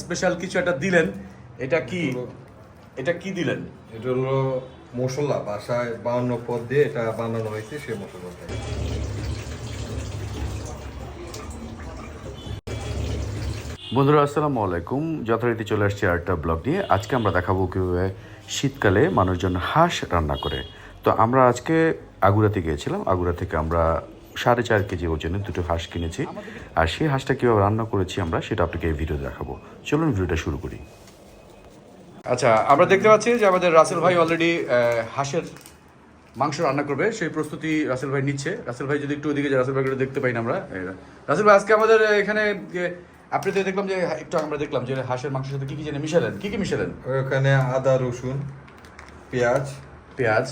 Special কিছু একটা দিলেন এটা কি? এটা কি দিলেন? এটা হলো মশলা বাসায় বাউন্ন পদ দিয়ে এটা বানানো হয়েছে সেই মশলাটা বন্ধুরা আসসালামু আলাইকুম। যথারীতি চলে আসছি আরেকটা ব্লগ নিয়ে। আজকে আমরা দেখাবো কীভাবে শীতকালে মানুষজন হাঁস রান্না করে। তো আমরা আজকে আগুরাতে গিয়েছিলাম। আগুরা থেকে আমরা সাড়ে চার কেজি ওজনের দুটো হাঁস কিনেছি। আর সেই হাঁসটা কীভাবে রান্না করেছি আমরা সেটা আপনাকে এই ভিডিও দেখাবো। চলুন ভিডিওটা শুরু করি। আচ্ছা আমরা দেখতে পাচ্ছি যে আমাদের রাসেল ভাই অলরেডি হাঁসের মাংস রান্না করবে। সেই প্রস্তুতি রাসেল ভাই নিচ্ছে। রাসেল ভাই যদি একটু ওদিকে যায় রাসেল ভাই দেখতে পাই না আমরা। রাসেল ভাই আজকে আমাদের এখানে আপনি তো দেখলাম যে একটু আমরা দেখলাম যে হাঁসের মাংসের সাথে কি কি জানি মিশালেন। কি কি মিশালেন? ওখানে আদা রসুন পেঁয়াজ। পেঁয়াজ।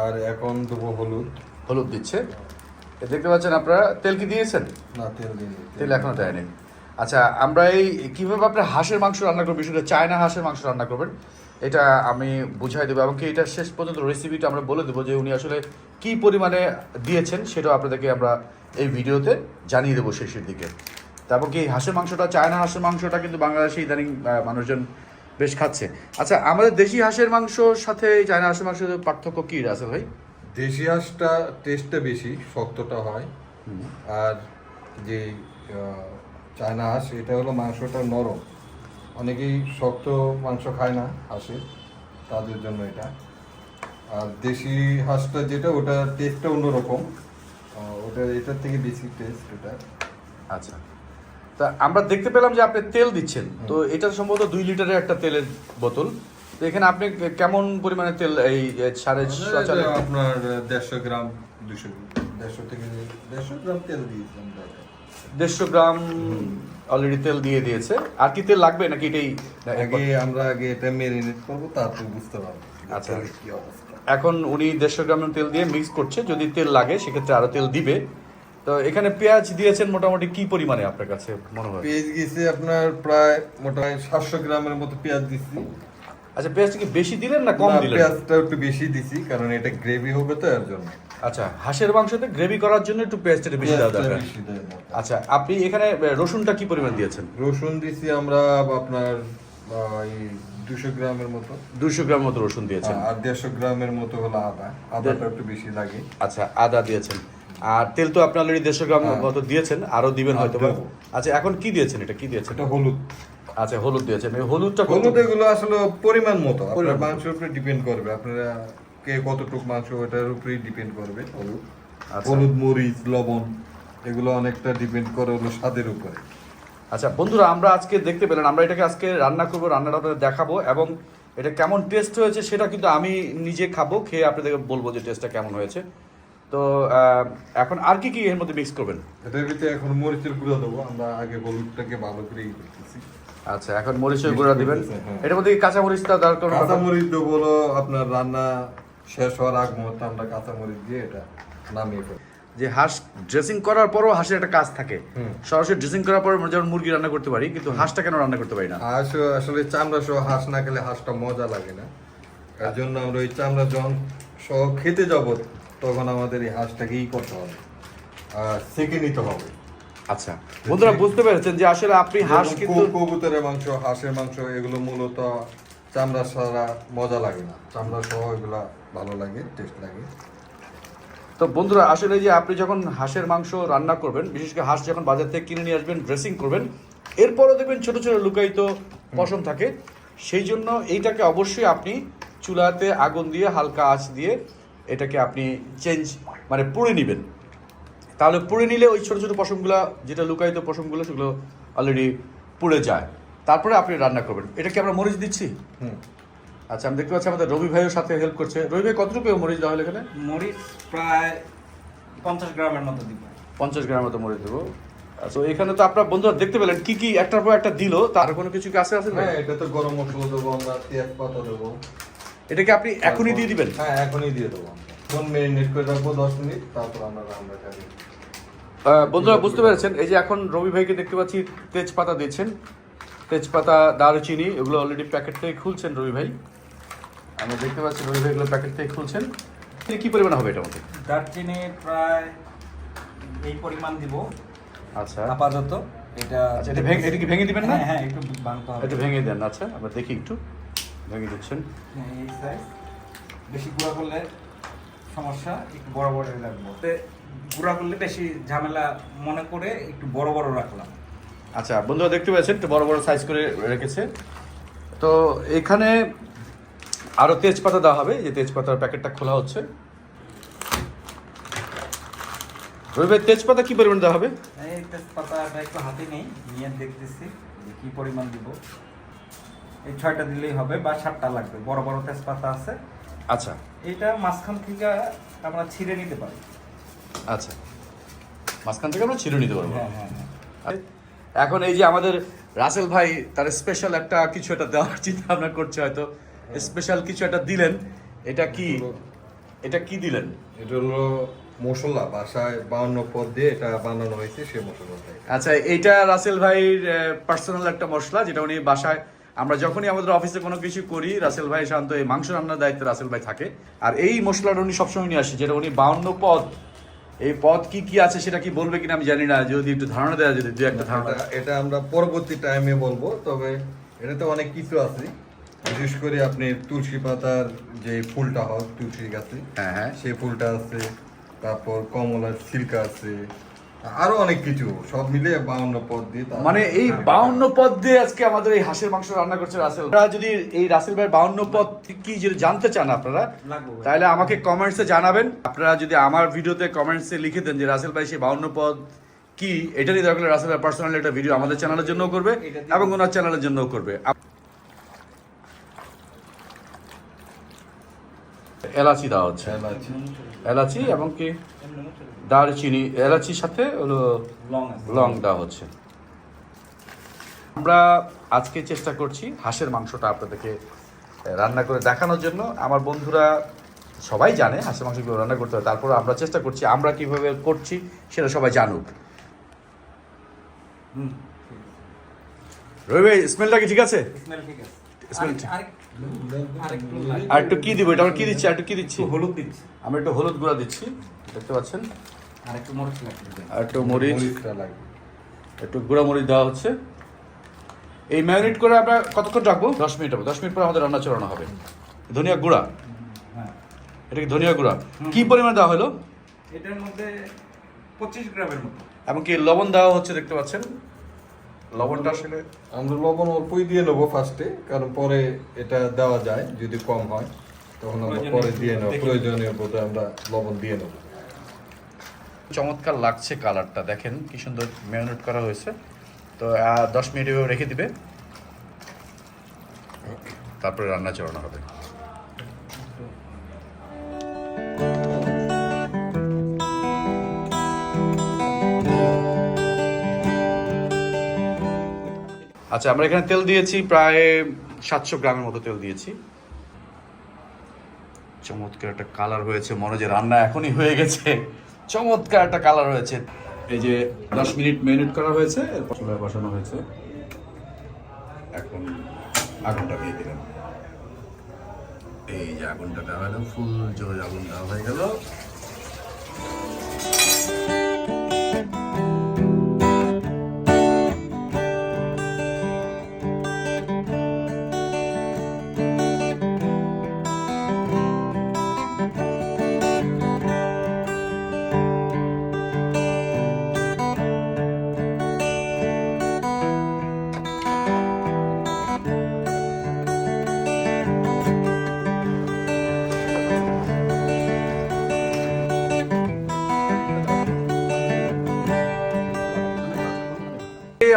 আর এখন দেবো হলুদ। হলুদ দিচ্ছে। দেখতে পাচ্ছেন আপনারা তেল কি দিয়েছেন? না তেল তেল এখনও দেয়নি। আচ্ছা আমরা এই কীভাবে আপনার হাঁসের মাংস রান্না করবেন বিশেষ করে চায়না হাঁসের মাংস রান্না করবেন এটা আমি বুঝাই দেবো এবং কি এটা শেষ পর্যন্ত রেসিপিটা আমরা বলে দেবো যে উনি আসলে কি পরিমাণে দিয়েছেন সেটাও আপনাদেরকে আমরা এই ভিডিওতে জানিয়ে দেবো শেষের দিকে। তারপর কি হাঁসের মাংসটা চায়না হাঁসের মাংসটা কিন্তু বাংলাদেশে ইদানিং মানুষজন বেশ খাচ্ছে। আচ্ছা আমাদের দেশি হাঁসের মাংসর সাথে চায়না হাঁসের মাংসের পার্থক্য কী আছে ভাই? দেশি হাঁসটা টেস্টটা বেশি শক্তটা হয়। আর যে চায়না হাঁস এটা হলো মাংসটা নরম। অনেকেই শক্ত মাংস খায় না হাঁসের তাদের জন্য এটা। আর দেশি হাঁসটা যেটা ওটা টেস্টটা অন্যরকম। ওটা এটার থেকে বেশি টেস্ট ওটা আচ্ছা। তা আমরা দেখতে পেলাম যে আপনি তেল দিচ্ছেন। তো এটা সম্ভবত দুই লিটারের একটা তেলের বোতল। তো এখানে আপনি কেমন পরিমাণে তেল এই সাড়ে আপনার দেড়শো গ্রাম দুশো দেড়শো থেকে দেড়শো গ্রাম তেল দিয়েছিলাম দেড়শো গ্রাম অলরেডি তেল দিয়ে দিয়েছে। আর কি তেল লাগবে নাকি এটাই আগে আমরা আগে এটা মেরিনেট করব তারপর বুঝতে পারব আচ্ছা। কি অবস্থা। এখন উনি দেড়শো গ্রাম তেল দিয়ে মিক্স করছে যদি তেল লাগে সেক্ষেত্রে আরও তেল দিবে। তো এখানে পেঁয়াজ দিয়েছেন মোটামুটি কি পরিমাণে আপনার কাছে মনে হয়? পেঁয়াজ গেছে আপনার প্রায় মোটামুটি সাতশো গ্রামের মতো পেঁয়াজ দিচ্ছি আচ্ছা পেঁয়াজটা কি বেশি দিলেন না কম দিলেন? পেঁয়াজটা একটু বেশি দিছি কারণ এটা গ্রেভি হবে তো এর জন্য। আচ্ছা হাঁসের মাংসতে গ্রেভি করার জন্য একটু পেঁয়াজটা বেশি দেওয়া দরকার। আচ্ছা আপনি এখানে রসুনটা কি পরিমাণ দিয়েছেন? রসুন দিছি আমরা আপনার দুশো গ্রামের মতো। দুশো গ্রাম মতো রসুন দিয়েছেন। আর দেড়শো গ্রামের মতো হলো আদা। আদাটা একটু বেশি লাগে। আচ্ছা আদা দিয়েছেন। আর তেল তো আপনি অলরেডি দেড়শো গ্রাম হ্যাঁ। মতো দিয়েছেন আরও দিবেন হয়তো। আচ্ছা এখন কি দিয়েছেন এটা? কি দিয়েছেন? এটা হলুদ। আচ্ছা হলুদ দিয়েছেন এই হলুদটা হলুদ এগুলো আসলে পরিমাণ মতো। আপনার মাংসের উপরে ডিপেন্ড করবে। আপনারা কে কতটুকু মাংস ওটার উপরেই ডিপেন্ড করবে হলুদ। আচ্ছা। হলুদ মরিচ লবণ এগুলো অনেকটা ডিপেন্ড করে হলো স্বাদের উপরে। আচ্ছা বন্ধুরা আমরা আজকে দেখতে পেলেন আমরা এটাকে আজকে রান্না করব রান্নাটা আপনাদের দেখাবো এবং এটা কেমন টেস্ট হয়েছে সেটা কিন্তু আমি নিজে খাব খেয়ে আপনাদেরকে বলব যে টেস্টটা কেমন হয়েছে। তো এখন আর কি কি এর মধ্যে মিক্স করবেন? এটার ভিতরে এখন মরিচের গুঁড়ো দেবো আমরা আগে হলুদটাকে ভালো করে করতেছি। আচ্ছা এখন মরিচের গুঁড়া দিবেন। হ্যাঁ। এটার মধ্যে কাঁচা মরিচটা দরকার কাঁচা মরিচ দেবো আপনার রান্না শেষ হওয়ার আগ মুহূর্তে আমরা কাঁচা মরিচ দিয়ে এটা নামিয়ে ফেলব। যে হাঁস ড্রেসিং করার পরও হাঁসের একটা কাজ থাকে। সরাসরি ড্রেসিং করার পর যেমন মুরগি রান্না করতে পারি কিন্তু হাঁসটা কেন রান্না করতে পারি না? হাঁস আসলে চামড়া সহ হাঁস না খেলে হাঁসটা মজা লাগে না। এর জন্য আমরা ওই চামড়া যখন সহ খেতে যাব তখন আমাদের এই হাঁসটাকেই করতে হবে। আর সেকে নিতে হবে। আচ্ছা বন্ধুরা বুঝতে পেরেছেন যে আসলে আপনি হাঁস কিন্তু কবুতরের মাংস হাঁসের মাংস এগুলো মূলত চামড়া ছাড়া মজা লাগে না। চামড়া সহ এগুলা ভালো লাগে টেস্ট লাগে। তো বন্ধুরা আসলে যে আপনি যখন হাঁসের মাংস রান্না করবেন বিশেষ করে হাঁস যখন বাজার থেকে কিনে নিয়ে আসবেন ড্রেসিং করবেন এরপরও দেখবেন ছোট ছোট লুকায়িত পশম থাকে। সেই জন্য এইটাকে অবশ্যই আপনি চুলাতে আগুন দিয়ে হালকা আঁচ দিয়ে এটাকে আপনি চেঞ্জ মানে পুড়ে নেবেন। তাহলে পুড়ে নিলে ওই ছোটো ছোটো পশমগুলো যেটা লুকায়িত পশমগুলো সেগুলো অলরেডি পুড়ে যায়। তারপরে আপনি রান্না করবেন। এটা কি আমরা মরিচ দিচ্ছি? হুম। আচ্ছা আমি দেখতে পাচ্ছি আমাদের রবি ভাইয়ের সাথে হেল্প করছে। রবি ভাই কতটুকু মরিচ দেওয়া হলো এখানে? মরিচ প্রায় পঞ্চাশ গ্রামের মতো দিব। পঞ্চাশ গ্রামের মতো মরিচ দেবো। তো এখানে তো আপনার বন্ধুরা দেখতে পেলেন কি কি একটার পর একটা দিল তার কোনো কিছু কি আছে আছে ভাই? হ্যাঁ এটা তো গরম মশলা দেবো আমরা তেজপাতা দেবো। এটাকে আপনি এখনই দিয়ে দিবেন? হ্যাঁ এখনই দিয়ে দেবো আমরা। ফোন মেরিনেট করে রাখব দশ মিনিট তারপর আমরা দিই আহ, বন্ধুরা বুঝতে পেরেছেন? এই যে এখন রবি ভাইকে দেখতে পাচ্ছি তেজপাতা দিচ্ছেন। তেজপাতা দারুচিনি এগুলো অলরেডি প্যাকেট থেকে খুলছেন রবি ভাই। আমরা দেখতে পাচ্ছি রবি ভাই এগুলো প্যাকেট থেকে খুলছেন। এটা কি পরিমাণ হবে এটা মধ্যে? দারচিনি প্রায় এই পরিমাণ দিব। আচ্ছা। আপাতত। এটা আচ্ছা এটা ভেঙে এটা কি ভেঙে দিবেন না? হ্যাঁ হ্যাঁ একটু ভাঙতে হবে। একটু ভেঙে দেন আচ্ছা। আমরা দেখি একটু। ভেঙে দিচ্ছেন। হ্যাঁ, এই সাইজ বেশি গুঁড়া করলে সমস্যা একটু বড় বড় রাখব। গুঁড়া করলে বেশি ঝামেলা মনে করে একটু বড় বড় রাখলাম। আচ্ছা বন্ধুরা দেখতে পাচ্ছেন একটু বড় বড় সাইজ করে রেখেছে। তো এখানে আরও তেজপাতা দেওয়া হবে যে তেজপাতার প্যাকেটটা খোলা হচ্ছে। রবি ভাই, তেজপাতা কি পরিমাণ দেওয়া হবে? এই তেজপাতাটা একটু হাতে নেই নিয়ে দেখতেছি যে কি পরিমাণ দিব। এই ছয়টা দিলেই হবে বা সাতটা লাগবে বড় বড় তেজপাতা আছে। আচ্ছা। এটা মাঝখান থেকে আমরা ছিঁড়ে নিতে পারি। আচ্ছা। মাঝখান থেকে আমরা ছিঁড়ে নিতে পারব। হ্যাঁ হ্যাঁ হ্যাঁ। এখন এই যে আমাদের রাসেল ভাই তার স্পেশাল একটা কিছু একটা দেওয়ার চিন্তা ভাবনা করছে হয়তো। স্পেশাল কিছু একটা দিলেন। এটা কি? এটা কি দিলেন? এটা হলো মশলা বাসায় বাউন্ন পদ দিয়ে এটা বানানো হয়েছে সে মশলাটা আচ্ছা এইটা রাসেল ভাইয়ের পার্সোনাল একটা মশলা যেটা উনি বাসায় আমরা যখনই আমাদের অফিসে কোনো কিছু করি রাসেল ভাই সাধারণত এই মাংস রান্নার দায়িত্বে রাসেল ভাই থাকে। আর এই মশলাটা উনি সবসময় নিয়ে আসে যেটা উনি বাউন্ন পদ। এই পদ কি কি আছে সেটা কি বলবে কিনা আমি জানি না যদি একটু ধারণা দেওয়া যদি দু একটা ধারণা। এটা- এটা আমরা পরবর্তী টাইমে বলব তবে এটাতে অনেক কিছু আছে। বিশেষ করে আপনি তুলসী পাতার যে ফুলটা হয় তুলসী গাছে হ্যাঁ হ্যাঁ। সেই ফুলটা আছে তারপর কমলার সিল্কা আছে আরও অনেক কিছু সব মিলে বাউন্ন পদ দিয়ে মানে এই বাউন্ন পদ দিয়ে আজকে আমাদের এই হাঁসের মাংস রান্না করছে রাসেল। আপনারা যদি এই রাসেল ভাই বাউন্ন পদ কি যদি জানতে চান আপনারা তাহলে আমাকে কমেন্টসে জানাবেন। আপনারা যদি আমার ভিডিওতে কমেন্টসে লিখে দেন যে রাসেল ভাই সেই বাউন্ন পদ কি এটা নিয়ে দরকার রাসেল ভাই পার্সোনালি একটা ভিডিও আমাদের চ্যানেলের জন্য করবে এবং ওনার চ্যানেলের জন্য করবে। এলাচি দেওয়া হচ্ছে। এলাচি। এবং কি? দারচিনি। এলাচির সাথে হলো লং লং দেওয়া হচ্ছে। আমরা আজকে চেষ্টা করছি হাঁসের মাংসটা আপনাদেরকে রান্না করে দেখানোর জন্য। আমার বন্ধুরা সবাই জানে হাঁসের মাংস কীভাবে রান্না করতে হয়। তারপর আমরা চেষ্টা করছি আমরা কীভাবে করছি সেটা সবাই জানুক। রবি স্মেলটা কি ঠিক আছে? স্মেল ঠিক আছে। আর একটু কি দিব? এটা আমরা কি দিচ্ছি? আর একটু কি দিচ্ছি? হলুদ দিচ্ছি। আমি একটু হলুদ গুঁড়া দিচ্ছি। দেখতে পাচ্ছেন? আর একটু মরিচ লাগবে। আর একটু মরিচ। একটু গুঁড়া মরিচ দেওয়া হচ্ছে। এই ম্যারিনেট করে আমরা কতক্ষণ রাখব? দশ মিনিট হবে দশ মিনিট পর আমাদের রান্না চড়ানো হবে। ধনিয়া গুঁড়া? হ্যাঁ। এটা কি ধনিয়া গুঁড়া? কি পরিমাণ দেওয়া হলো? এটার মধ্যে পঁচিশ গ্রামের মতো। এমনকি লবণ দেওয়া হচ্ছে দেখতে পাচ্ছেন? লবণটা আসলে আমরা লবণ অল্পই দিয়ে নেব ফার্স্টে কারণ পরে এটা দেওয়া যায় যদি কম হয় তখন আমরা পরে দিয়ে নেব প্রয়োজনীয় বোধে আমরা লবণ দিয়ে নেব। চমৎকার লাগছে কালারটা দেখেন কি সুন্দর ম্যারিনেট করা হয়েছে। তো দশ মিনিট রেখে দিবে। তারপরে রান্না চড়ানো হবে। আচ্ছা আমরা এখানে তেল দিয়েছি প্রায় সাতশো গ্রামের মতো তেল দিয়েছি। চমৎকার একটা কালার হয়েছে মনে যে রান্না এখনই হয়ে গেছে। চমৎকার একটা কালার হয়েছে। এই যে দশ মিনিট মিনিট করা হয়েছে, এরপর বসানো হয়েছে। এখন আগুনটা দিয়ে দিলাম। এই যে আগুনটা দেওয়া হলো, ফুল জোরে আগুন দেওয়া হয়ে গেল।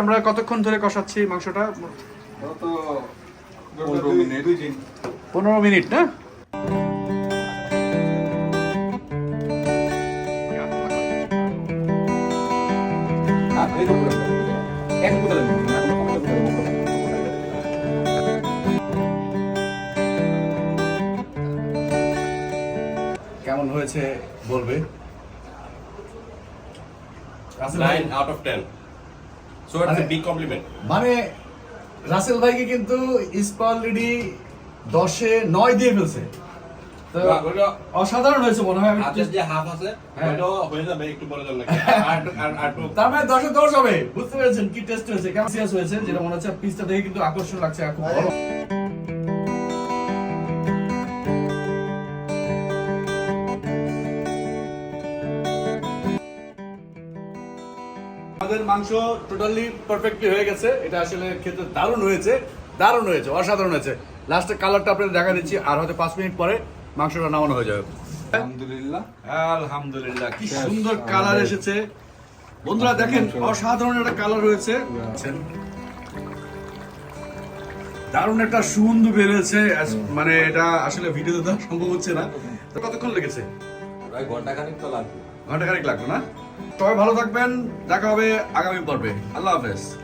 আমরা কতক্ষণ ধরে কষাচ্ছি মাংসটা? পনেরো মিনিট। না? কেমন হয়েছে বলবে? 9 out of 10 so it's a big compliment মানে রাসেল ভাইকে কিন্তু নয় দিয়ে ফেলছে। অসাধারণ হয়েছে মনে হয়। যে হাফ আছে হ্যাঁ। হয়ে। যাবে একটু বলে তার মানে দশে দশ হবে। বুঝতে পেরেছেন কি টেস্ট হয়েছে কেমন হয়েছে যেটা মনে হচ্ছে পিসটা দেখে কিন্তু আকর্ষণ লাগছে খুব আমাদের মাংস টোটালি পারফেক্টলি হয়ে গেছে। এটা আসলে খেতে দারুণ হয়েছে দারুণ হয়েছে অসাধারণ হয়েছে। লাস্টে কালারটা আপনাদের দেখা দিচ্ছি আর হয়তো পাঁচ মিনিট পরে মাংসটা নামানো হয়ে যাবে। আলহামদুলিল্লাহ। আলহামদুলিল্লাহ কি সুন্দর কালার এসেছে। বন্ধুরা দেখেন অসাধারণ একটা কালার হয়েছে। দারুণ একটা সুগন্ধ as- মানে এটা আসলে ভিডিওতে দেওয়া সম্ভব হচ্ছে না। কতক্ষণ লেগেছে? ঘণ্টা খানিক তো লাগবে। ঘণ্টা খানিক লাগবে না? সবাই ভালো থাকবেন। দেখা হবে আগামী পর্বে। আল্লাহ হাফেজ।